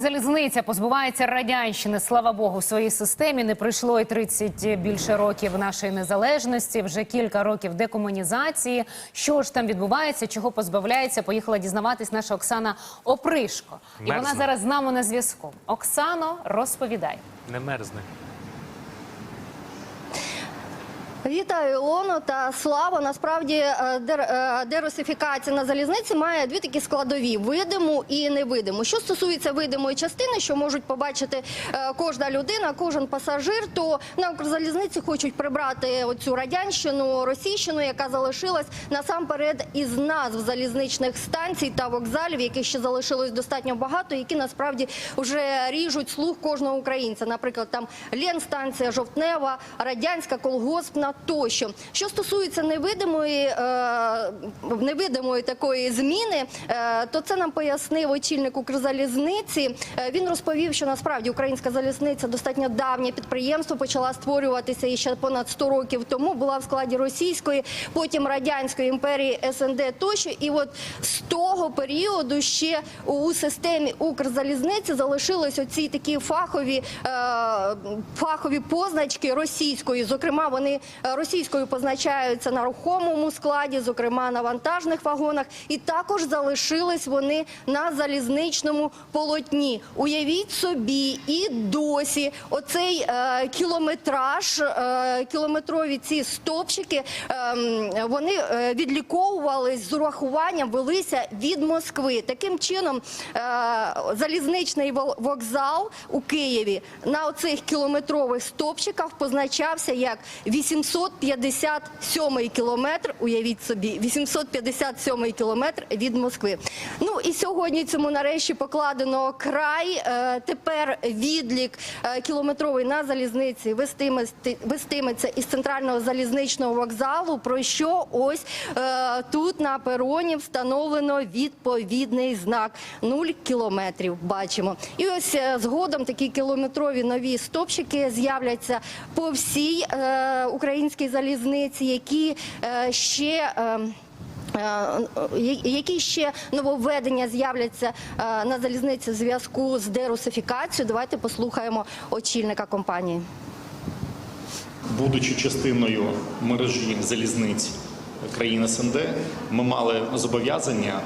Залізниця позбувається радянщини. Слава Богу, в своїй системі не пройшло і 30 більше років нашої незалежності. Вже кілька років декомунізації. Що ж там відбувається? Чого позбавляється? Поїхала дізнаватись наша Оксана Опришко. І вона зараз з нами на зв'язку. Оксано, розповідай. Не мерзне. Вітаю Ілону та Славу. Насправді е, дер- е, на залізниці має дві такі складові: видиму і невидиму. Що стосується видимої частини, що можуть побачити е, кожна людина, кожен пасажир, то на Укрзалізниці хочуть прибрати оцю радянщину, російщину, яка залишилась насамперед із назв залізничних станцій та вокзалів, яких ще залишилось достатньо багато, які насправді вже ріжуть слух кожного українця. Наприклад, там Ленстанція, Жовтнева, Радянська, Колгоспна тощо. Що стосується невидимої, е, невидимої такої зміни, е, то це нам пояснив очільник Укрзалізниці. Е, він розповів, що насправді українська залізниця достатньо давнє підприємство почала створюватися і ще понад 100 років тому. Була в складі російської, потім радянської імперії СНД тощо. І от з того періоду ще у системі Укрзалізниці залишились оці такі фахові, е, фахові позначки російської. Зокрема, вони російською позначаються на рухомому складі, зокрема на вантажних вагонах, і також залишились вони на залізничному полотні. Уявіть собі, і досі оцей е, кілометраж, е, кілометрові ці стопчики, ем, вони е, відліковувались з урахуванням, велися від Москви. Таким чином, е, залізничний вокзал у Києві на оцих кілометрових стопчиках позначався як 857 кілометр. Уявіть собі, 857 кілометр від Москви. Ну і сьогодні цьому нарешті покладено край. Е, Тепер відлік е, кілометровий на залізниці вестиметься, із центрального залізничного вокзалу. Про що ось е, тут на пероні встановлено відповідний знак 0 кілометрів. Бачимо, і ось згодом такі кілометрові нові стопчики з'являться по всій е, українській залізниці, які е, ще. Е, Е, які ще нововведення з'являться на залізниці в зв'язку з дерусифікацією? Давайте послухаємо очільника компанії. Будучи частиною мережі залізниць країн СНД, ми мали зобов'язання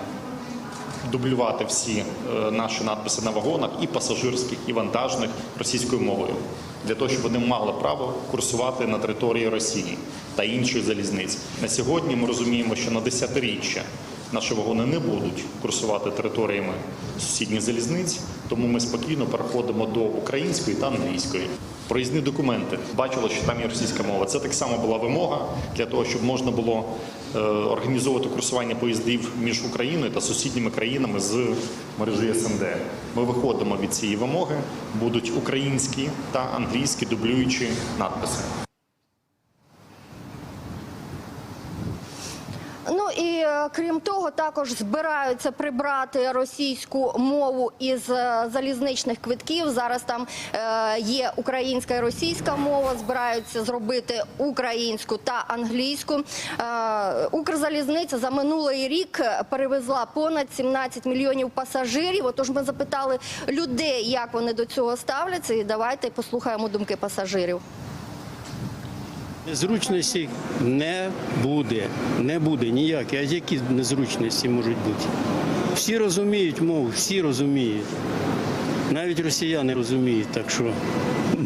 дублювати всі е, наші надписи на вагонах і пасажирських, і вантажних російською мовою, для того, щоб вони мали право курсувати на території Росії та інших залізниць. На сьогодні ми розуміємо, що на десятиріччя наші вагони не будуть курсувати територіями сусідніх залізниць, тому ми спокійно переходимо до української та англійської. Проїзні документи бачили, що там є російська мова. Це так само була вимога для того, щоб можна було організовувати курсування поїздів між Україною та сусідніми країнами з мережі СНД. Ми виходимо від цієї вимоги. Будуть українські та англійські дублюючі надписи. Ну і е, крім того, також збираються прибрати російську мову із е, залізничних квитків. Зараз там е, є українська і російська мова. Збираються зробити українську та англійську. Укрзалізниця за минулий рік перевезла понад 17 мільйонів пасажирів. Отож, ми запитали людей, як вони до цього ставляться, і давайте послухаємо думки пасажирів. Незручності не буде, не буде ніякі. А які незручності можуть бути? Всі розуміють мову, всі розуміють. Навіть росіяни розуміють, так що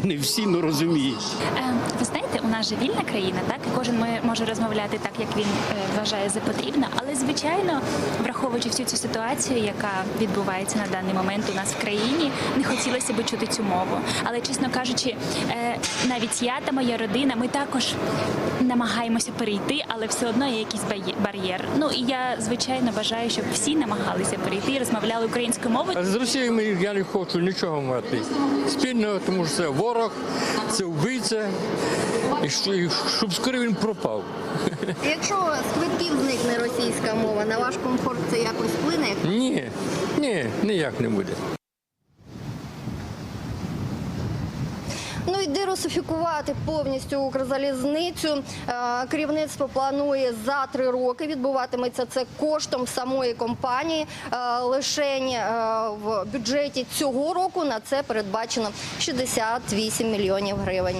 не всі але розуміють. Е, Ви знаєте, у нас же вільна країна, так і кожен може розмовляти так, як він е, вважає за потрібне. Але звичайно, враховуючи всю цю ситуацію, яка відбувається на даний момент у нас в країні, не хотілося б чути цю мову. Але чесно кажучи, е, навіть я та моя родина, ми також намагаємося перейти, але все одно є якийсь бар'єр. Ну і я звичайно бажаю, щоб всі намагалися перейти розмовляли українською мовою. З Росією я не хочу нічого мати спільного, тому що це ворог, це вбивця, і що- і щоб скоро він пропав. Якщо з квитків зникне російська мова, на ваш комфорт це якось вплине? Ні, ні, ніяк не буде. Ну і дерусифікувати повністю Укрзалізницю. Е, Керівництво планує за три роки. Відбуватиметься це коштом самої компанії. Е, Лишень е, в бюджеті цього року на це передбачено 68 мільйонів гривень.